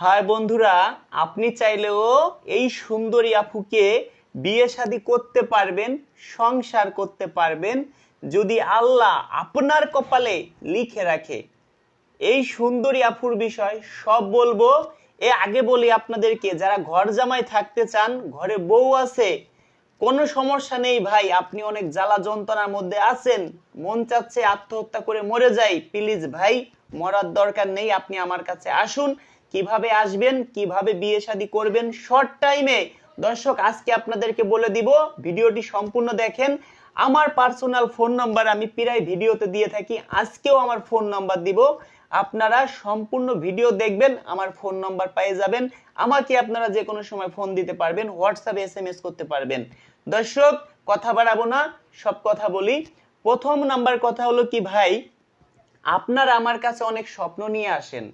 High বন্ধুরা, আপনি চাইলেও এই সুন্দরী আপুকে বিয়ে শাদী করতে পারবেন, সংসার করতে পারবেন, যদি আল্লাহ আপনার কপালে লিখে রাখে। এই সুন্দরী আপুর বিষয় সব বলব। এ আগে বলি আপনাদেরকে, যারা ঘর জামাই থাকতে চান, ঘরে বউ আছে, কোনো সমস্যা নেই ভাই, আপনি অনেক জ্বালা যন্ত্রণার মধ্যে আছেন, মন চাচ্ছে আত্মহত্যা করে মরে যাই। প্লিজ ভাই, মরার দরকার নেই, আপনি আমার কাছে আসুন। কীভাবে আসবেন, কীভাবে বিয়ে শাদী করবেন শর্ট টাইমে দর্শক, আজকে আপনাদেরকে বলে দিব, ভিডিওটি সম্পূর্ণ দেখেন। আমার পার্সোনাল ফোন নাম্বার আমি প্রায় ভিডিওতে দিয়ে থাকি, আজকেও আমার ফোন নাম্বার দিব। আপনারা সম্পূর্ণ ভিডিও দেখবেন, আমার ফোন নাম্বার পেয়ে যাবেন। আমাকে আপনারা যে কোনো সময় ফোন দিতে পারবেন হোয়াটসঅ্যাপে এস এম এস করতে পারবেন। দর্শক, কথা বাড়াবো না, সব কথা বলি। প্রথম নাম্বার কথা হলো কি, ভাই? আপনারা আমার কাছে অনেক স্বপ্ন নিয়ে আসেন।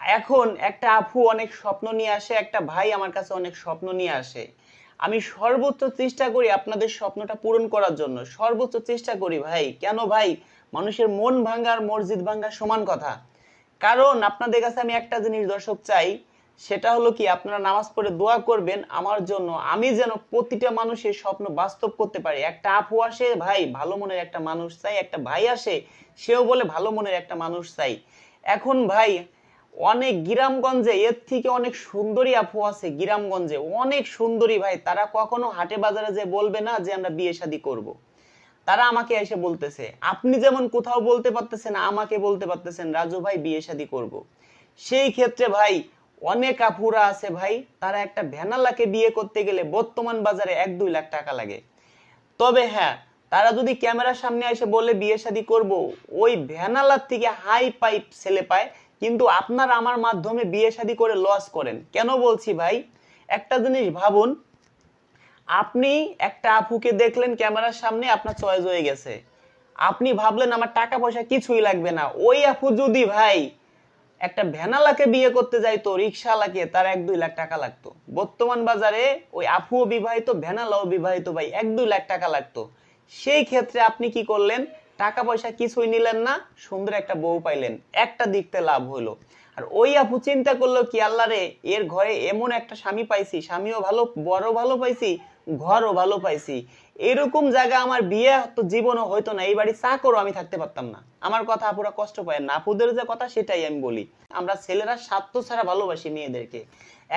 এখন একটা আপু অনেক স্বপ্ন নিয়ে আসে, একটা ভাই আমার কাছে অনেক স্বপ্ন নিয়ে আসে। আমি সর্বোচ্চ চেষ্টা করি আপনাদের স্বপ্নটা পূরণ করার জন্য। সর্বোচ্চ চেষ্টা করি ভাই। কেন ভাই? মানুষের মন ভাঙ্গা আর মসজিদ ভাঙ্গা সমান কথা। কারণ আপনাদের কাছে আমি একটা জিনিস দর্শক চাই, সেটা হলো কি, আপনারা নামাজ পড়ে দোয়া করবেন আমার জন্য। আমি যেন প্রতিটা মানুষের স্বপ্ন বাস্তব করতে পারি। একটা আপু আসে, ভাই, ভালো মনের একটা মানুষ চাই। একটা ভাই আসে, সেও বলে ভালো মনের একটা মানুষ চাই। এখন ভাই অনেক গ্রামগঞ্জে, এর থেকে অনেক সুন্দরী আপু আছে গ্রামগঞ্জে অনেক সুন্দরী ভাই, তারা কখনো হাটে বাজারে যে বলবে না যে আমরা বিয়ে শাদী করব। তারা আমাকে এসে বলতেছে, আপনি যেমন কোথাও বলতে পারতেছেন, আমাকে বলতে পারতেছেন, রাজু ভাই বিয়ে শাদী করব। সেই ক্ষেত্রে ভাই, অনেক আপুরা আছে ভাই, তারা একটা ভ্যানালাকে বিয়ে করতে গেলে বর্তমান বাজারে এক দুই লাখ টাকা লাগে তবে হ্যাঁ তারা যদি ক্যামেরার সামনে এসে বলে বিয়ে শাদী করব, ওই ভ্যানালার থেকে হাই পাইপ ছেলে পায় কিন্তু আপনার আমার মাধ্যমে বিয়ে শাদী করে লস করেন। কেন বলছি ভাই? একটা জিনিস ভাবুন, আপনি একটা আপুকে দেখলেন ক্যামেরার সামনে, আপনার চয়েস হয়ে গেছে। আপনি ভাবলেন আমার টাকা পয়সা কিছুই লাগবে না। ওই আপু যদি ভাই একটা ভ্যানালাকে বিয়ে করতে যাইতো রিক্সাওয়ালাকে তার এক দুই লাখ টাকা লাগতো। বর্তমান বাজারে ওই আফুও বিবাহিত, ভ্যানালাও বিবাহিত ভাই, এক দুই লাখ টাকা লাগতো। সেই ক্ষেত্রে আপনি কি করলেন? টাকা পয়সা কিছুই নিলেন না, সুন্দর একটা বউ পাইলেন। একটা দিকতে লাভ হলো আর ওই আপু চিন্তা করল কি, আল্লাহ রে, এর ঘরে এমন একটা স্বামী পাইছি, স্বামীও ভালো বড় ভালো পাইছি, ঘরও ভালো পাইছি। এরকম জায়গা আমার বিয়ে তো জীবনও হইতো না, এই বাড়ি চা করো আমি থাকতে পারতাম না। আমার কথা আপুরা কষ্ট পায় না। আপুদের যে কথা সেটাই আমি বলি। আমরা ছেলেরা স্বার্থ ছাড়া ভালোবাসি মেয়েদেরকে।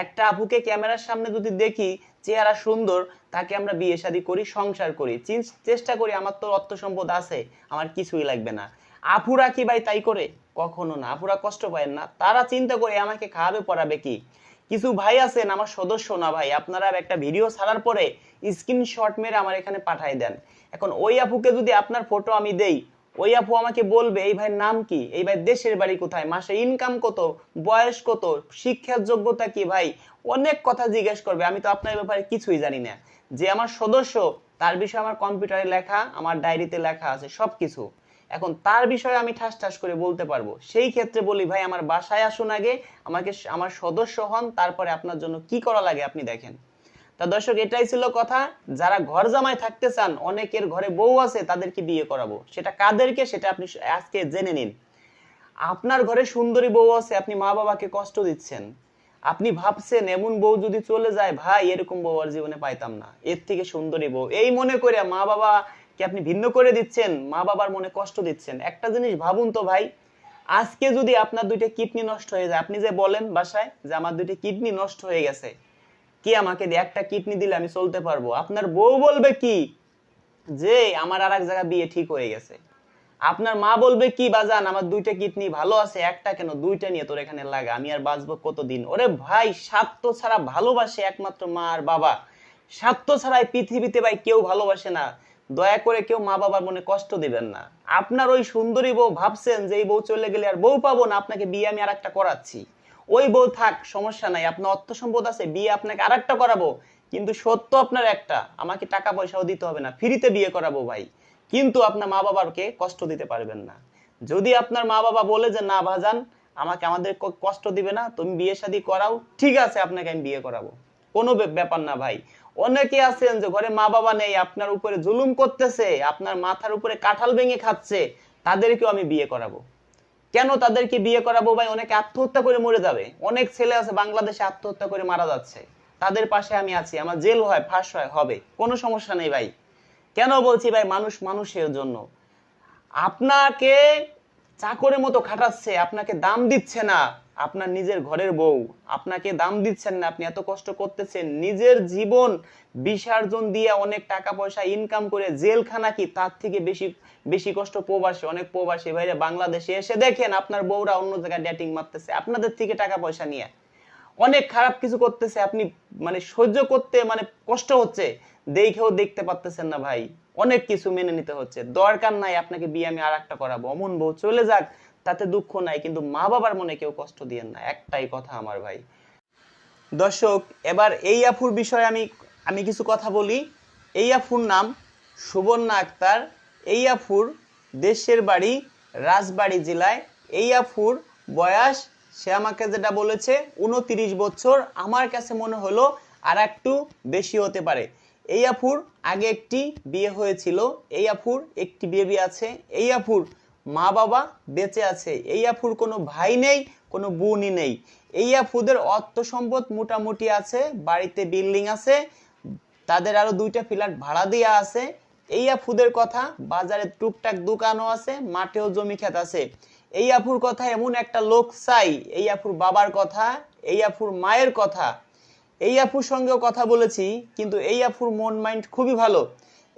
একটা আপুকে ক্যামেরার সামনে যদি দেখি চেহারা সুন্দর, তাকে আমরা বিয়ে শাদী করি, সংসার করি। চেষ্টা করি, আমার তো অর্থ সম্পদ আছে, আমার কিছুই লাগবে না। আপুরা কি ভাই তাই করে? কখনো না। আপুরা কষ্ট পায় না। তারা চিন্তা করে, আমাকে খাওয়াবে, পড়াবে কি? কিছু ভাই আছেন আমার সদস্য না ভাই, আপনারা একটা ভিডিও ছাড়ার পরে স্ক্রিনশট মেরে আমার এখানে পাঠাই দেন। এখন ওই আপুকে যদি আপনার ফটো আমি দেই ওই আপু আমাকে বলবে, এই ভাইয়ের নাম কি? এই ভাই দেশের বাড়ি কোথায়? মাসে ইনকাম কত? বয়স কত? শিক্ষার যোগ্যতা কি ভাই? অনেক কথা জিজ্ঞেস করবে, আমি তো আপনার ব্যাপারে কিছুই জানি না। যে আমার সদস্য, তার বিষয়ে আমার কম্পিউটারে লেখা, আমার ডায়েরিতে লেখা আছে, সবকিছু। এখন তার বিষয়ে আমি ঠাস ঠাস করে বলতে পারব। সেই ক্ষেত্রে বলি, ভাই, আমার বাসায় আসুন আগে, আমাকে আমার সদস্য হন, তারপরে আপনার জন্য কি করা লাগে আপনি দেখেন। তা দর্শক, এটাই ছিল কথা। যারা ঘর জামাই থাকতে চান, অনেকের ঘরে বউ আছে, তাদেরকে বিয়ে করাবো। সেটা কাদেরকে, সেটা আপনি আজকে জেনে নিন। আপনার ঘরে সুন্দরী বউ আছে, আপনি মা বাবাকে কষ্ট দিচ্ছেন। আপনি ভাবছেন, এমন বউ যদি চলে যায়, ভাই, এরকম বউ আর জীবনে পাইতাম না। এর থেকে সুন্দরী বউ। এই মনে করে মা বাবা কি আপনি ভিন্ন করে দিচ্ছেন মা বাবার মনে কষ্ট দিচ্ছেন। একটা জিনিস ভাবুন তো ভাই, আজকে যদি আপনার দুইটা কিডনি নষ্ট হয়ে যায়, আপনি যে বলেন বাসায় যে আমার দুইটা কিডনি নষ্ট হয়ে গেছে কি আমাকে দিয়ে? একটা কিডনি দিলে আমি চলতে পারব। আপনার বউ বলবে কি? যে, আমার আর এক জায়গায় বিয়ে ঠিক হয়ে গেছে। আপনার মা বলবে কি, বাজান, আমার দুইটা কিডনি ভালো আছে, একটা কেন? দুইটা নিয়ে তোর এখানে লাগা, আমি আর বাঁচবো কতদিন? ওরে ভাই, স্বার্থ ছাড়া ভালোবাসে একমাত্র মা আর বাবা। স্বার্থ ছাড়া পৃথিবীতে ভাই কেউ ভালোবাসে না। দয়া করে কেউ মা বাবার মনে কষ্ট দিবেন না। আপনার ওই সুন্দরী বউ ভাবছেন যে, এই বউ চলে গেলে আর বউ পাবো না, আপনাকে বিয়ে আমি আর একটা করাচ্ছি। ওই বউ থাক, সমস্যা নাই। আপনার অর্থ সম্পদ আছে, বিয়ে আপনাকে আর একটা করাবো। কিন্তু সত্য আপনার একটা, আমাকে টাকা পয়সাও দিতে হবে না, ফ্রিতে বিয়ে করাবো ভাই। কিন্তু আপনার মা বাবাকে কষ্ট দিতে পারবেন না। যদি আপনার মা বাবা বলে যে, না ভাজান, আমাকে আমাদের কষ্ট দিবে না, তুমি বিয়ে শাদী করাও, ঠিক আছে, আপনাকে আমি বিয়ে করাবো। কোনো ব্যাপার না ভাই। অনেকে আছেন যে, ঘরে মা বাবা নেই, আপনার উপরে জুলুম করতেছে, আপনার মাথার উপরে কাঁঠাল ভেঙে খাচ্ছে, তাদেরকেও আমি বিয়ে করাবো। কেন তাদেরকে বিয়ে করাবো ভাই? অনেকে আত্মহত্যা করে মরে যাবে। অনেক ছেলে আছে বাংলাদেশে আত্মহত্যা করে মারা যাচ্ছে। তাদের পাশে আমি আছি, আমার জেল হয়, ফাঁস হয়, হবে। কোনো সমস্যা নেই ভাই। কেন বলছি ভাই? মানুষ মানুষের জন্য। আপনাকে চাকরের মতো খাটাচ্ছে, আপনাকে দাম দিচ্ছে না। আপনার নিজের ঘরের বউ। আপনাকে দাম দিচ্ছেন না, আপনি এত কষ্ট করতেছেন। নিজের জীবন বিসর্জন দিয়ে অনেক টাকা পয়সা ইনকাম করে জেলখানা কি? তার থেকে বেশি বেশি কষ্ট প্রবাসী, অনেক প্রবাসী ভাইরা বাংলাদেশে এসে দেখেন আপনার বউরা অন্য জায়গায় ডেটিং মারতেছে, আপনাদের থেকে টাকা পয়সা নিয়ে। অনেক খারাপ কিছু করতেছে, আপনি মানে সহ্য করতে মানে কষ্ট হচ্ছে। দেখেও দেখতে পারতেছেন না ভাই। অনেক কিছু মেনে নিতে হচ্ছে। দরকার নাই আপনাকে বিয়ে আমি আর একটা করাবো। অমন বউ চলে যাক তাতে দুঃখ নাই, কিন্তু মা বাবার মনে কেউ কষ্ট দিয়েন না। একটাই কথা আমার ভাই। দর্শক, এবার এই আফুর বিষয়ে আমি আমি কিছু কথা বলি। এই আফুর নাম সুবর্ণা আক্তার। এই আফুর দেশের বাড়ি রাজবাড়ি জেলায়। এই আফুর বয়স, সে আমাকে যেটা বলেছে, উনতিরিশ বছর। আমার কাছে মনে হলো আর একটু বেশি হতে পারে। এই আফুর আগে একটি বিয়ে হয়েছিল। এই আফুর একটি বেবি আছে। এই আফুর মা বাবা বেঁচে আছে। এই আফুর কোনো ভাই নেই, কোনো বোনই নেই। এই আফুদের অর্থ সম্পদ মোটামুটি আছে, বাড়িতে বিল্ডিং আছে, তাদের আরও দুইটা ফ্ল্যাট ভাড়া দেওয়া আছে। এই আফুদের কথা, বাজারে টুকটাক দোকানও আছে, মাঠেও জমি ক্ষেত আছে। এই আফুর কথা এমন একটা লোক চাই, এই আফুর বাবার কথা, এই আফুর মায়ের কথা। এই আফুর সঙ্গেও কথা বলেছি, কিন্তু এই আফুর মন মাইন্ড খুবই ভালো।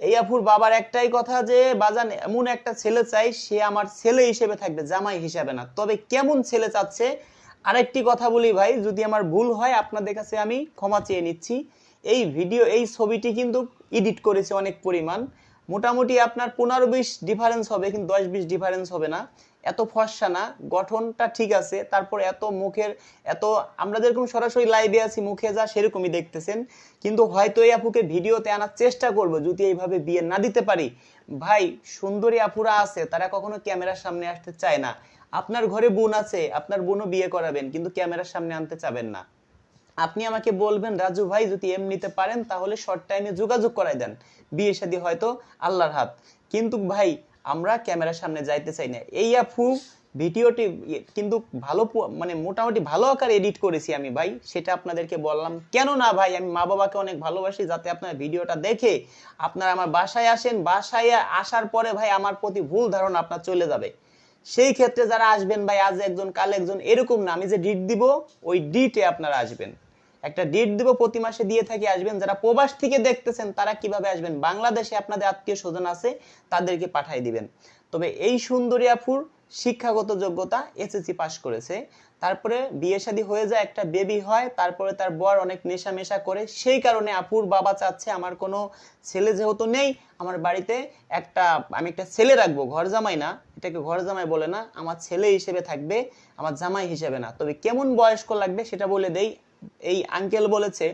এই আফুর বাবার একটাই কথা যে, বাজান, এমন একটা ছেলে চাই, সে আমার ছেলে হিসেবে থাকবে, জামাই হিসাবে না। তবে কেমন ছেলে চাচ্ছে? আরেকটি কথা বলি ভাই, যদি আমার ভুল হয়, আপনাদের কাছে আমি ক্ষমা চেয়ে নিচ্ছি। এই ভিডিও, এই ছবিটি কিন্তু এডিট করেছে অনেক পরিমাণ। মোটামুটি আপনার পনেরো বিশ ডিফারেন্স হবে, কিন্তু দশ বিশ ডিফারেন্স হবে না। এত ফর্সা না, গঠনটা ঠিক আছে, তারপর এত মুখের, এত, আমরা যেরকম সরাসরি লাইভে আছি, মুখে যা সেরকমই দেখতেছেন। কিন্তু হয়তো এই আপুকে ভিডিওতে আনার চেষ্টা করব, যদি এইভাবে বিয়ে না দিতে পারি। ভাই, সুন্দরী আপুরা আছে, তারা কখনো ক্যামেরার সামনে আসতে চায় না। আপনার ঘরে বোন আছে, আপনার বোনও বিয়ে করাবেন, কিন্তু ক্যামেরার সামনে আনতে চাবেন না। আপনি আমাকে বলবেন, রাজু ভাই, যদি এম নিতে পারেন, তাহলে শর্ট টাইমে যোগাযোগ করাই দেন। বিয়ে শাদী হয়তো আল্লাহর হাত। কিন্তু ভাই আমরা ক্যামেরার সামনে যাইতে চাই না। এই আফু ভিডিওটি কিন্তু ভালো মানে মোটামুটি ভালো আকার এডিট করেছি আমি ভাই। সেটা আপনাদেরকে বললাম, কেন না ভাই? আমি মা বাবাকে অনেক ভালোবাসি যাতে আপনার ভিডিওটা দেখে আপনারা আমার বাসায় আসেন। বাসায় আসার পরে ভাই আমার প্রতি ভুল ধারণা আপনার চলে যাবে। সেই ক্ষেত্রে যারা আসবেন ভাই, আজ একজন, কাল একজন, এরকম না। আমি যে ডিট দিব, ওই ডিটে আপনারা আসবেন। একটা ডেট দিব, প্রতি মাসে দিয়ে থাকি, আসবেন। যারা প্রবাস থেকে দেখতেছেন, তারা কীভাবে আসবেন? বাংলাদেশে আপনাদের আত্মীয় স্বজন আছে, তাদেরকে পাঠাই দিবেন। তবে এই সুন্দরী আফুর শিক্ষাগত যোগ্যতা এসএসসি পাস করেছে। তারপরে বিয়ে শাদী হয়ে যায়, একটা বেবি হয়, তারপরে তার বর অনেক নেশা মেশা করে। সেই কারণে আপুর বাবা চাচ্ছে, আমার কোনো ছেলে যেহেতু নেই, আমার বাড়িতে একটা, আমি একটা ছেলে রাখব, ঘর জামাই না। এটাকে ঘর জামাই বলে না, আমার ছেলে হিসেবে থাকবে, আমার জামাই হিসেবে না। তবে কেমন বয়স্ক লাগবে সেটা বলে দেই। এই আঙ্কেল বলেছে,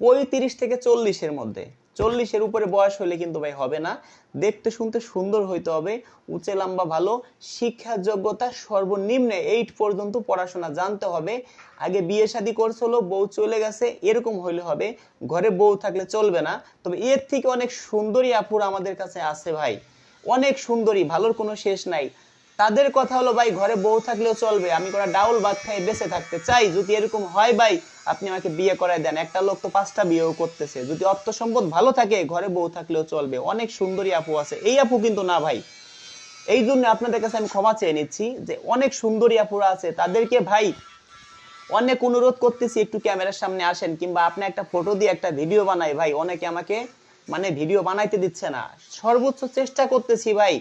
পঁয়ত্রিশ থেকে চল্লিশের মধ্যে। চল্লিশের উপরে বয়স হলে কিন্তু ভাই হবে না। দেখতে শুনতে সুন্দর হইতে হবে। উঁচে লম্বা ভালো। শিক্ষার যোগ্যতা সর্বনিম্নে এইট পর্যন্ত পড়াশোনা জানতে হবে। আগে বিয়ে শাদী করছিল, বউ চলে গেছে, এরকম হইলে হবে। ঘরে বউ থাকলে চলবে না। তবে এর থেকে অনেক সুন্দরী আপুর আমাদের কাছে আছে ভাই। অনেক সুন্দরী, ভালোর কোনো শেষ নাই। তাদের কথা হলো, ভাই, ঘরে বউ থাকলেও চলবে, আমি করা ডাউল ভাত খাই, বেঁচে থাকতে চাই। যদি এরকম হয়, ভাই, আপনি আমাকে বিয়ে করায় দেন। একটা লোক তো পাঁচটা বিয়েও করতেছে। যদি অর্থ সম্পদ ভালো থাকে, ঘরে বউ থাকলেও চলবে। অনেক সুন্দরী আপু আছে। এই আপু কিন্তু না, ভাই। এই জন্য আপনাদের কাছে আমি ক্ষমা চেয়ে নিচ্ছি যে, অনেক সুন্দরী আপুরা আছে। তাদেরকে, ভাই, অনেক অনুরোধ করতেছি, একটু ক্যামেরার সামনে আসেন, কিংবা আপনি একটা ফটো দিয়ে একটা ভিডিও বানাই, ভাই। অনেকে আমাকে মানে ভিডিও বানাইতে দিচ্ছে না। সর্বোচ্চ চেষ্টা করতেছি, ভাই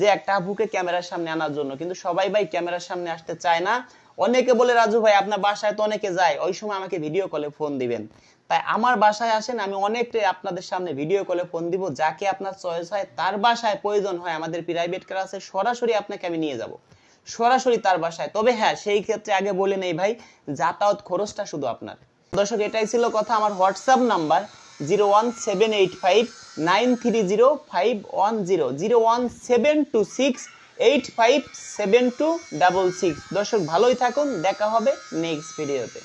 যে একটা আপুকে ক্যামেরার সামনে আনার জন্য। কিন্তু সবাই ভাই ক্যামেরার সামনে আসতে চায় না। অনেকে বলে, রাজু ভাই, আপনার বাসায় তো অনেকে যায়। ওই সময় আমাকে ভিডিও কলে ফোন দিবেন। তাই আমার বাসায় আসেন, আমি অনেকটাই আপনাদের সামনে ভিডিও কলে ফোন দিব। যাকে আপনার চয়েস হয়, তার বাসায় প্রয়োজন হয়। আমাদের প্রাইভেট ক্লাসে সরাসরি আপনাকে আমি নিয়ে যাব। সরাসরি তার বাসায়। তবে হ্যাঁ সেই ক্ষেত্রে আগে বলে নেই ভাই, যাতায়াত খরচটা শুধু আপনার। দর্শক, এটাই ছিল কথা। আমার WhatsApp number zero one seven eight five nine three zero five one zero zero one seven two six eight five seven two double six. দর্শক, ভালোই থাকুন, দেখা হবে নেক্সট ভিডিওতে।